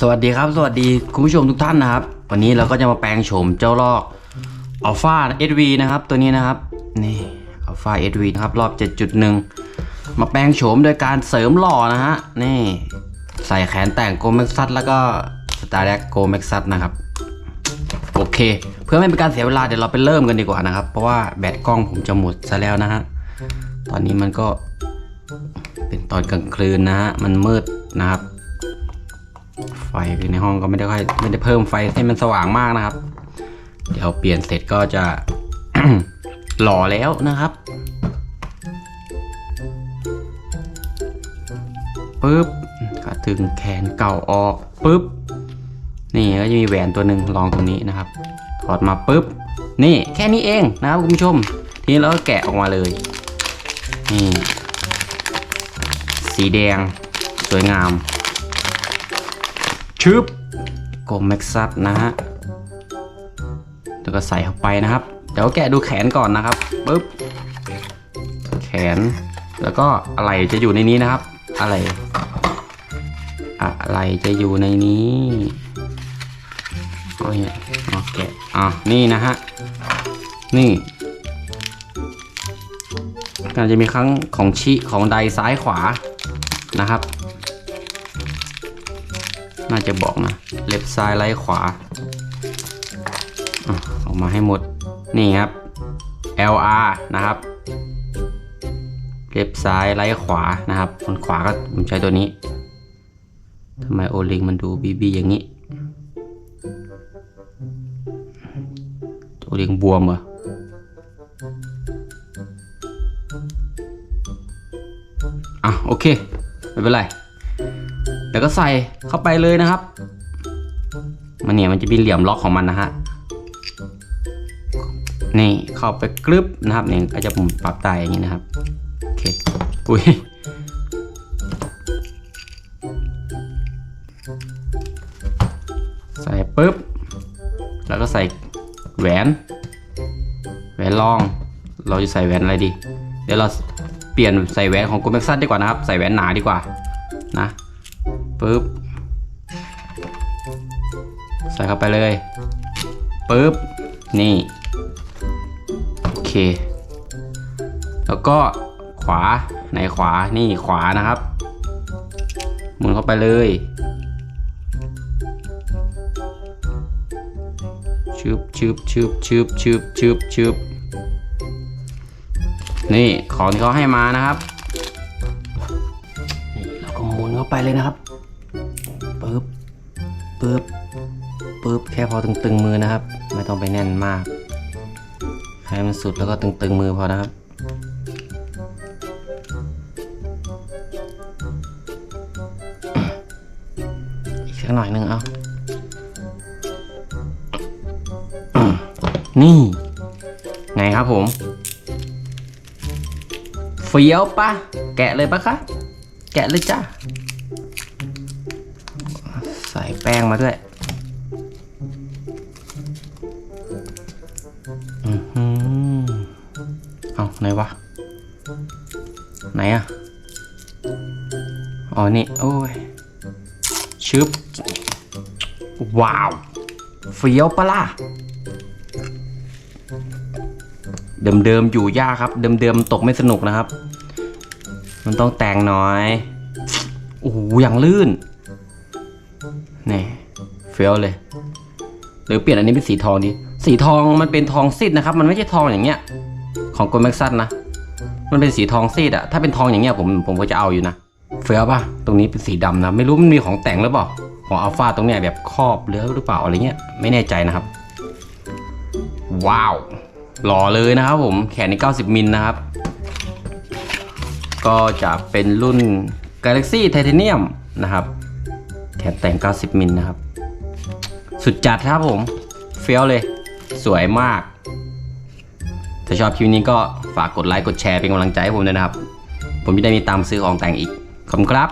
สวัสดีครับสวัสดีคุณผู้ชมทุกท่านนะครับ วันนี้เราก็จะมาแปลงโฉมเจ้าลอกอัลฟาเอวีนะครับ ตัวนี้นะครับนี่อัลฟาเอวีนะครับรอบ 7.1 มาแปลงโฉมโดยการเสริมหล่อนะฮะนี่ใส่แขนแต่งโกเม็กซัสแล้วก็สตาร์แดกโกเม็กซัสนะครับโอเค เพื่อไม่เป็นการเสียเวลาเดี๋ยวเราไปเริ่มกันดีกว่านะครับ เพราะว่าแบตกล้องผมจะหมดซะแล้วนะฮะตอนนี้มันก็เป็นตอนกลางคืนนะฮะมันมืดนะครับ ไฟในห้องก็ไม่ได้ค่อยไม่ได้เพิ่มไฟให้มันสว่างมากนะครับ เดี๋ยวเปลี่ยนเสร็จก็จะหล่อแล้วนะครับปึ๊บก็ถึงแขนเก่าออกปึ๊บนี่ก็จะมีแหวนตัวหนึ่งรองตรงนี้นะครับ ถอดมาปึ๊บนี่แค่นี้เองนะครับคุณผู้ชม ทีนี้เราก็แกะออกมาเลยนี่สีแดงสวยงาม ชึบกลมแม็กซัสนะฮะแล้วก็ใส่เข้าไปนะครับ เดี๋ยวแกะดูแขนก่อนนะครับปึ๊บแขน แล้วก็อะไรจะอยู่ในนี้นะครับ อะไร อะไรจะอยู่ในนี้โอ้ยเอาแกะอะนี่นะฮะ นี่ก็จะมีครั้งของชิของใดซ้ายขวานะครับ น่าจะบอกนะ เล็บซ้ายไล่ขวาออกมาให้หมด นี่ครับ LR นะครับ เล็บซ้ายไล่ขวานะครับคนขวาก็ผมใช้ตัวนี้ทำไมโอลิงมันดูบีบีอย่างนี้ โอลิงบวมเหรออะโอเค ไม่เป็นไร แล้วก็ใส่เข้าไปเลยนะครับ มันเนี่ยมันจะมีเหลี่ยมล็อกของมันนะฮะนี่เข้าไปกรึบนะครับเนี่ยก็จจะผมปรับได้อย่างนี้นะครับโอเคอุ้ยใส่ปุ๊บ แล้วก็ใส่แหวน แหวนรอง เราจะใส่แหวนอะไรดี เดี๋ยวเราเปลี่ยนใส่แหวนของกูเม็กซัสดีกว่านะครับ ใส่แหวนหนาดีกว่านะ ปึ๊บใส่เข้าไปเลยปึ๊บนี่โอเค แล้วก็ขวาไหนขวานี่ขวานะครับหมุนเข้าไปเลยชึบชึบชึบชึบชึบชึบชึบนี่ของที่เขาให้มานะครับนี่เราก็หมุนเข้าไปเลยนะครับ ปึ๊บปึ๊บแค่พอตึงๆมือนะครับ ไม่ต้องไปแน่นมากให้มันสุดแล้วก็ตึงๆมือพอนะครับอีกสักหน่อยหนึงเอานี่ไงครับผมเฟี้ยวปะแกะเลยปะคะ แกะเลยจ้า แป้งมาด้วยอือหือเอาไหนวะ ไหนอะอ๋อ นี่ โอ้ย ชึบ ว้าว เฟี้ยวปะล่ะ เดิมๆ อยู่ยากครับ เดิมๆ ตกไม่สนุกนะครับ มันต้องแต่งหน่อย โอ้โหอย่างลื่น นี่เฟี้ยวเลย หรือเปลี่ยนอันนี้เป็นสีทองดี สีทองมันเป็นทองซีดนะครับ มันไม่ใช่ทองอย่างเงี้ย ของโกลแม็กซัสนะ มันเป็นสีทองซีดอะถ้าเป็นทองอย่างเงี้ยผมผมก็จะเอาอยู่นะ เฟี้ยวป่ะ ตรงนี้เป็นสีดำนะ ไม่รู้มันมีของแต่งหรือเปล่า ของอัลฟาตรงเนี้ยแบบครอบเหลือหรือเปล่าอะไรเงี้ย ไม่แน่ใจนะครับ ว้าว หล่อเลยนะครับผม แขนใน90 มิลนะครับ ก็จะเป็นรุ่น Galaxy Titanium นะครับ นแต่ง 90 มิลนะครับ สุดจัดครับผม เฟี้ยวเลย สวยมาก ถ้าชอบคลิปนี้ก็ฝากกดไลค์ กดแชร์เป็นกำลังใจให้ผมด้วยนะครับ ผมจะได้มีตามซื้อของแต่งอีก ขอบคุณครับ